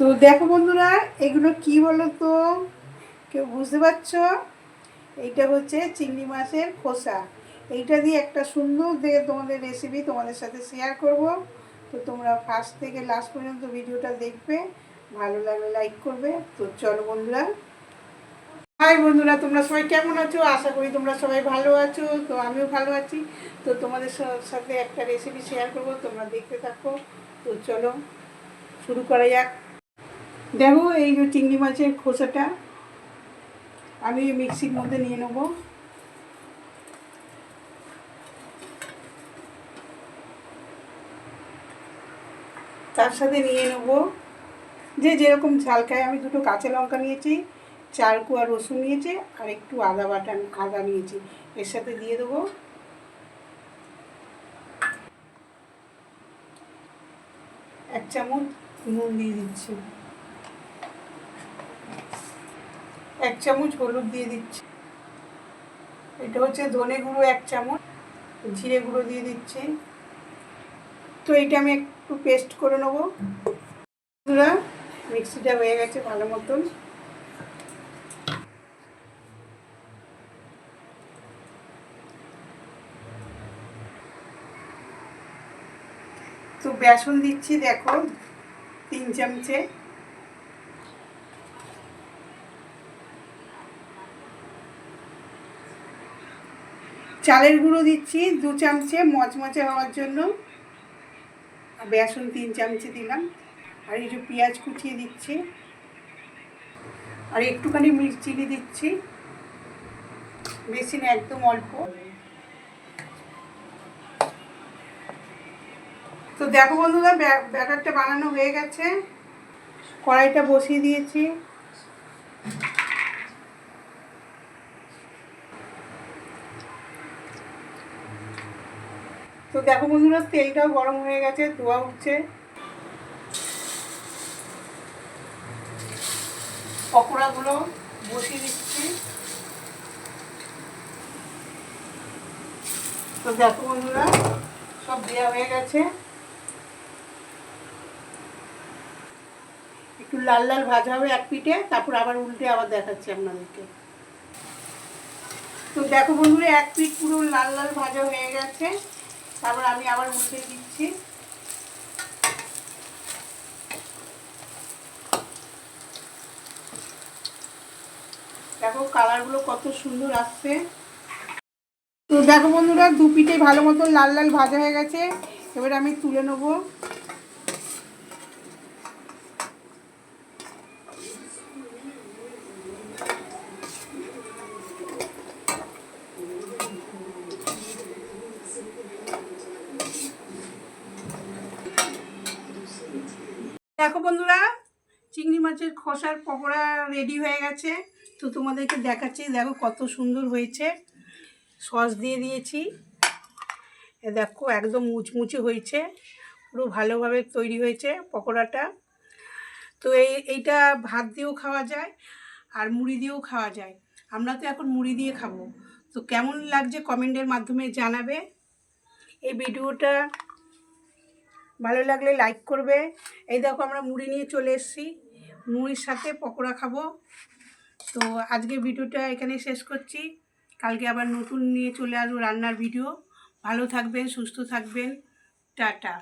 তো দেখো বন্ধুরা, এগুলো কি বলো তো কেউ বুঝতে পারছ? এইটা হচ্ছে চিংড়ি মাছের খোসা। এইটা দিয়ে একটা সুন্দর দিয়ে তোমাদের রেসিপি তোমাদের সাথে শেয়ার করব। তো তোমরা ফার্স্ট থেকে লাস্ট পর্যন্ত ভিডিওটা দেখবে, ভালো লাগলে লাইক করবে। তো চলো বন্ধুরা। হাই বন্ধুরা, তোমরা সবাই কেমন আছো? আশা করি তোমরা সবাই ভালো আছো। তো আমিও ভালো আছি। তো তোমাদের সাথে একটা রেসিপি শেয়ার করব, তোমরা দেখতে থাকো। তো চলো, শুরু করা যাক। দেখো এই যে চিংড়ি মাছের খোসাটা, আমি মিক্সির মধ্যে নিয়ে নেব। তার সাথে নিয়ে নেব যে যেরকম ঝাল খায়। আমি দুটো কাঁচা লঙ্কা নিয়েছি, চার কুয়া রসুন নিয়েছি, আর একটু আদা বাটা, আদা নিয়েছি। এর সাথে দিয়ে দেবো। এক চামচ নুন দিয়ে দিচ্ছি। এক চামচ হলুদ দিয়ে দিচ্ছি। এটা হচ্ছে ধনে গুঁড়ো এক চামচ, জিরে গুঁড়ো দিয়ে দিচ্ছি। তো এইটা আমি একটু পেস্ট করে নেব। বন্ধুরা, মিক্সিটা হয়ে গেছে ভালো মতন। তো বেসন দিচ্ছি, দেখো, তিন চামচে। চালের গুঁড়ো দিচ্ছি, দু চামচে মচমচে হওয়ার জন্য। আর বেসন তিন চামচে দিলাম। আর যে পেঁয়াজ কুচিয়ে দিচ্ছি। আর একটুখানি মির্চি দিয়ে দিচ্ছি। বেশি না একদম অল্প। তো দেখো বন্ধুরা, ব্যা- ব্যাটারটা বানানো হয়ে গেছে। কড়াইটা বসিয়ে দিয়েছি। তো দেখো বন্ধুরা, তেলটাও গরম হয়ে গেছে, ধোয়া উঠছে। পকোড়াগুলো বসিয়ে দিচ্ছি। তো দেখো বন্ধুরা, সব দেওয়া হয়ে গেছে। একটু লাল লাল ভাজা হবে এক পিঠে, তারপর আবার উল্টে আবার দেখাচ্ছি আপনাদেরকে। তো দেখো বন্ধুরা, এক পিঠ পুরো লাল লাল ভাজা হয়ে গেছে। তারপর আমি আবার উল্টে দিচ্ছি। দেখো কালারগুলো কত সুন্দর আসছে। তো দেখো বন্ধুরা দু পিঠে ভালো মতন লাল লাল ভাজা হয়ে গেছে। এবার আমি তুলে নেব। দেখো বন্ধুরা, চিংড়ি মাছের খোসার পকোড়া রেডি হয়ে গেছে। তো তোমাদেরকে দেখাচ্ছি, দেখো কত সুন্দর হয়েছে। সস দিয়ে দিয়েছি। দেখো একদম মুচমুচে হয়েছে, পুরো ভালোভাবে তৈরি হয়েছে পকোড়াটা। তো এই, এইটা ভাত দিয়েও খাওয়া যায়, আর মুড়ি দিয়েও খাওয়া যায়। আমরা তো এখন মুড়ি দিয়ে খাব। তো কেমন লাগছে কমেন্টের মাধ্যমে জানাবে। এই ভিডিওটা ভালো লাগলে লাইক করবে। এই দেখো আমরা মুড়ি নিয়ে চলে এসেছি। মুড়ির সাথে পকোড়া খাব। তো আজকে ভিডিওটা এখানে শেষ করছি। কালকে আবার নতুন নিয়ে চলে আসব রান্নার ভিডিও। ভালো থাকবেন, সুস্থ থাকবেন। টাটা।